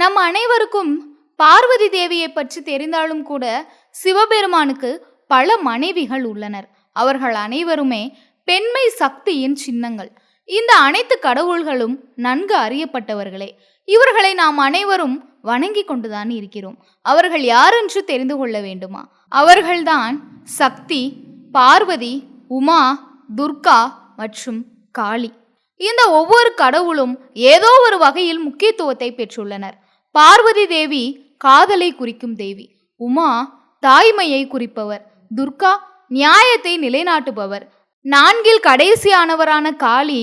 நம் அனைவருக்கும் பார்வதி தேவியை பற்றி தெரிந்தாலும் கூட சிவபெருமானுக்கு பல மனைவிகள் உள்ளனர். அவர்கள் அனைவருமே பெண்மை சக்தியின் சின்னங்கள். இந்த அனைத்து கடவுள்களும் நன்கு அறியப்பட்டவர்களே. இவர்களை நாம் அனைவரும் வணங்கி கொண்டுதான் இருக்கிறோம். அவர்கள் யாரென்று தெரிந்து கொள்ள வேண்டுமா? அவர்கள்தான் சக்தி பார்வதி உமா துர்கா மற்றும் காளி. இந்த ஒவ்வொரு கடவுளும் ஏதோ ஒரு வகையில் முக்கியத்துவத்தை பெற்றுள்ளனர். பார்வதி தேவி காதலை குறிக்கும் தேவி. உமா தாய்மையை குறிப்பவர். துர்கா நியாயத்தை நிலைநாட்டுபவர். நான்கில் கடைசியானவரான காளி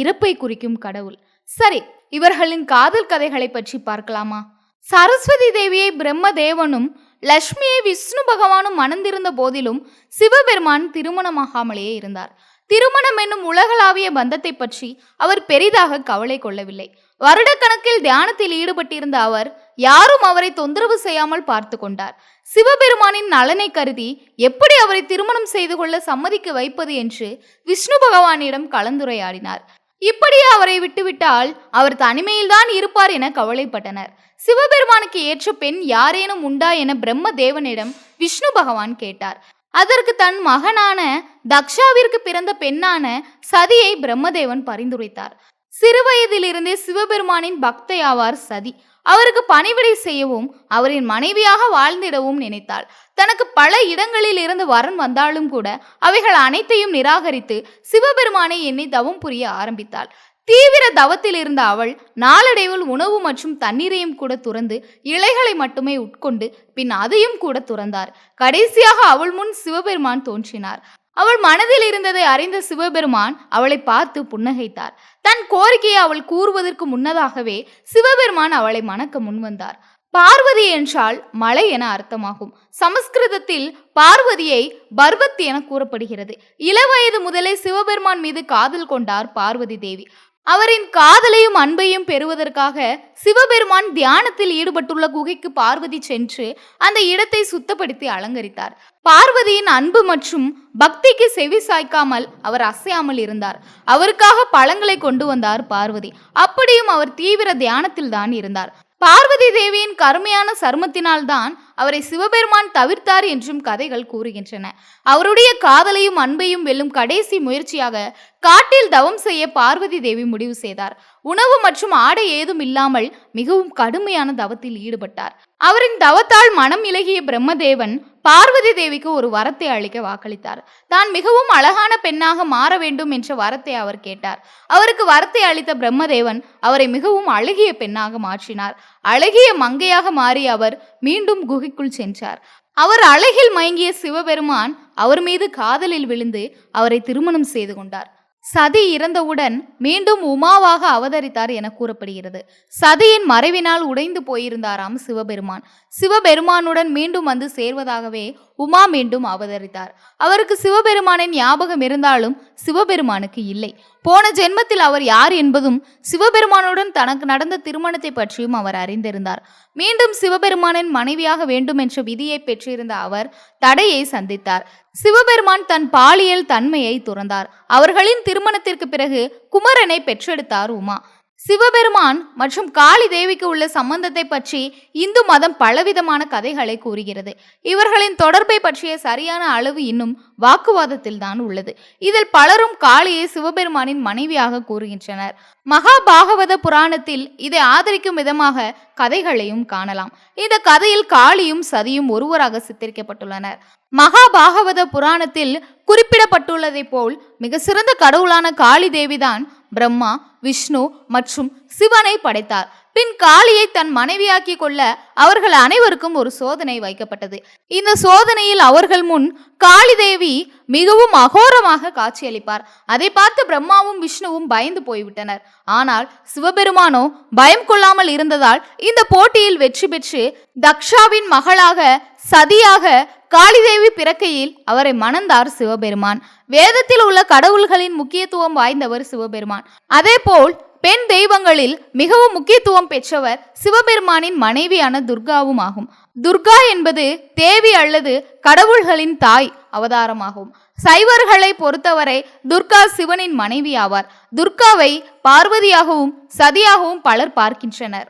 இறப்பை குறிக்கும் கடவுள். சரி இவர்களின் காதல் கதைகளை பற்றி பார்க்கலாமா? சரஸ்வதி தேவியை பிரம்மதேவனும் லட்சுமியை விஷ்ணு பகவானும் மணந்திருந்த போதிலும் சிவபெருமான் திருமணமாகாமலேயே இருந்தார். திருமணம் என்னும் உலகளாவிய பந்தத்தை பற்றி அவர் பெரிதாக கவலை கொள்ளவில்லை. வருடக்கணக்கில் தியானத்தில் ஈடுபட்டிருந்த அவர் யாரும் அவரை தொந்தரவு செய்யாமல் பார்த்து கொண்டார். சிவபெருமானின் நலனை கருதி எப்படி அவரை திருமணம் செய்து கொள்ள சம்மதிக்க வைப்பது என்று விஷ்ணு பகவானிடம் கலந்துரையாடினார். இப்படியே அவரை விட்டுவிட்டால் அவர் தனிமையில்தான் இருப்பார் என கவலைப்பட்டனர். சிவபெருமானுக்கு ஏற்ற பெண் யாரேனும் உண்டா என பிரம்ம தேவனிடம் விஷ்ணு பகவான் கேட்டார். அதற்கு தன் மகனான தக்ஷாவிற்கு பிறந்த பெண்ணான சதியை பிரம்மதேவன் பரிந்துரைத்தார். சிறுவயதிலிருந்தே சிவபெருமானின் பக்தையாவார் சதி. அவருக்கு பணிவிடை செய்யவும் அவரின் மனைவியாக வாழ்ந்திடவும் நினைத்தாள். தனக்கு பல இடங்களில் இருந்து வரன் வந்தாலும் கூட அவைகள் அனைத்தையும் நிராகரித்து சிவபெருமானை எண்ணி தவம் புரிய ஆரம்பித்தாள். தீவிர தவத்தில் இருந்த அவள் நாளடைவில் உணவு மற்றும் தண்ணீரையும் கூட துறந்து இலைகளை மட்டுமே உட்கொண்டு பின் அதையும் கூட துறந்தார். கடைசியாக அவள் முன் சிவபெருமான் தோன்றினார். அவள் மனதில் இருந்ததை அறிந்த சிவபெருமான் அவளை பார்த்து புன்னகைத்தார். தன் கோரிக்கையை அவள் கூறுவதற்கு முன்னதாகவே சிவபெருமான் அவளை மணக்க முன்வந்தார் பார்வதி என்றால் மலை என அர்த்தமாகும். சமஸ்கிருதத்தில் பார்வதியை பர்வத் என கூறப்படுகிறது. இளவயது முதலே சிவபெருமான் மீது காதல் கொண்டார் பார்வதி தேவி. அவரின் காதலையும் அன்பையும் பெறுவதற்காக சிவபெருமான் தியானத்தில் ஈடுபட்டுள்ள குகைக்கு பார்வதி சென்று அந்த இடத்தை சுத்தப்படுத்தி அலங்கரித்தார். பார்வதியின் அன்பு மற்றும் பக்திக்கு செவி சாய்க்காமல் அவர் அசையாமல் இருந்தார். அவருக்காக பழங்களை கொண்டு வந்தார் பார்வதி. அப்படியும் அவர் தீவிர தியானத்தில் தான் இருந்தார். பார்வதி தேவியின் கருமையான சருமத்தினால்தான் அவரை சிவபெருமான் தவிர்த்தார் என்றும் கதைகள் கூறுகின்றன. அவருடைய காதலையும் அன்பையும் வெல்லும் கடைசி முயற்சியாக காட்டில் தவம் செய்ய பார்வதி தேவி முடிவு செய்தார். உணவு மற்றும் ஆடை ஏதும் இல்லாமல் மிகவும் கடுமையான தவத்தில் ஈடுபட்டார். அவரின் தவத்தால் மனம் இலகிய பிரம்மதேவன் பார்வதி தேவிக்கு ஒரு வரத்தை அளிக்க வாக்களித்தார். தான் மிகவும் அழகான பெண்ணாக மாற வேண்டும் என்ற வரத்தை அவர் கேட்டார். அவருக்கு வரத்தை அளித்த பிரம்மதேவன் அவரை மிகவும் அழகிய பெண்ணாக மாற்றினார். அழகிய மங்கையாக மாறி அவர் மீண்டும் குகைக்குள் சென்றார். அவர் அழகில் மயங்கிய சிவபெருமான் அவர் மீது காதலில் விழுந்து அவரை திருமணம் செய்து கொண்டார். சதி இறந்தவுடன் மீண்டும் உமாவாக அவதரித்தார் என கூறப்படுகிறது. சதியின் மறைவினால் உடைந்து போயிருந்தாராம் சிவபெருமான். சிவபெருமானுடன் மீண்டும் வந்து சேர்வதாகவே உமா மீண்டும் அவதரித்தார். அவருக்கு சிவபெருமானின் ஞாபகம் இருந்தாலும் சிவபெருமானுக்கு இல்லை. போன ஜென்மத்தில் அவர் யார் என்பதும் சிவபெருமானுடன் தனக்கு நடந்த திருமணத்தை பற்றியும் அவர் அறிந்திருந்தார். மீண்டும் சிவபெருமானின் மனைவியாக வேண்டும் என்ற விதியை பெற்றிருந்த அவர் தடையை சந்தித்தார். சிவபெருமான் தன் பாலியல் தன்மையை துறந்தார். அவர்களின் திருமணத்திற்கு பிறகு குமரனை பெற்றெடுத்தார் உமா. சிவபெருமான் மற்றும் காளி தேவிக்கு உள்ள சம்பந்தத்தை பற்றி இந்து மதம் பலவிதமான கதைகளை கூறுகிறது. இவர்களின் தொடர்பை பற்றிய சரியான அளவு இன்னும் வாக்குவாதத்தில் தான் உள்ளது. இதில் பலரும் காளியை சிவபெருமானின் மனைவியாக கூறுகின்றனர். மகாபாகவத புராணத்தில் இதை ஆதரிக்கும் விதமாக கதைகளையும் காணலாம். இந்த கதையில் காளியும் சதியும் ஒருவராக சித்தரிக்கப்பட்டுள்ளனர். மகாபாகவத புராணத்தில் குறிப்பிடப்பட்டுள்ளதை போல் மிக சிறந்த கடவுளான காளி தேவிதான் பிரம்மா விஷ்ணு மற்றும் சிவனை படைத்தார். பின் காளியை தன் மனைவியாக்கி கொள்ள அவர்கள் அனைவருக்கும் ஒரு சோதனை வைக்கப்பட்டது. இந்த சோதனையில் அவர்கள் முன் காளி தேவி மிகவும் அகோரமாக காட்சியளிப்பார். அதை பார்த்து பிரம்மாவும் விஷ்ணுவும் பயந்து போய்விட்டனர். ஆனால் சிவபெருமானோ பயம் கொள்ளாமல் இருந்ததால் இந்த போட்டியில் வெற்றி பெற்று தக்ஷாவின் மகளாக சதியாக காளிதேவி பிறக்கையில் அவரை மணந்தார் சிவபெருமான். வேதத்தில் உள்ள கடவுள்களின் முக்கியத்துவம் வாய்ந்தவர் சிவபெருமான். அதேபோல் பெண் தெய்வங்களில் மிகவும் முக்கியத்துவம் பெற்றவர் சிவபெருமானின் மனைவியான துர்காவும் ஆகும் துர்கா என்பது தேவி அல்லது கடவுள்களின் தாய் அவதாரமாகும். சைவர்களை பொறுத்தவரை துர்கா சிவனின் மனைவி ஆவார். துர்காவை பார்வதியாகவும் சதியாகவும் பலர் பார்க்கின்றனர்.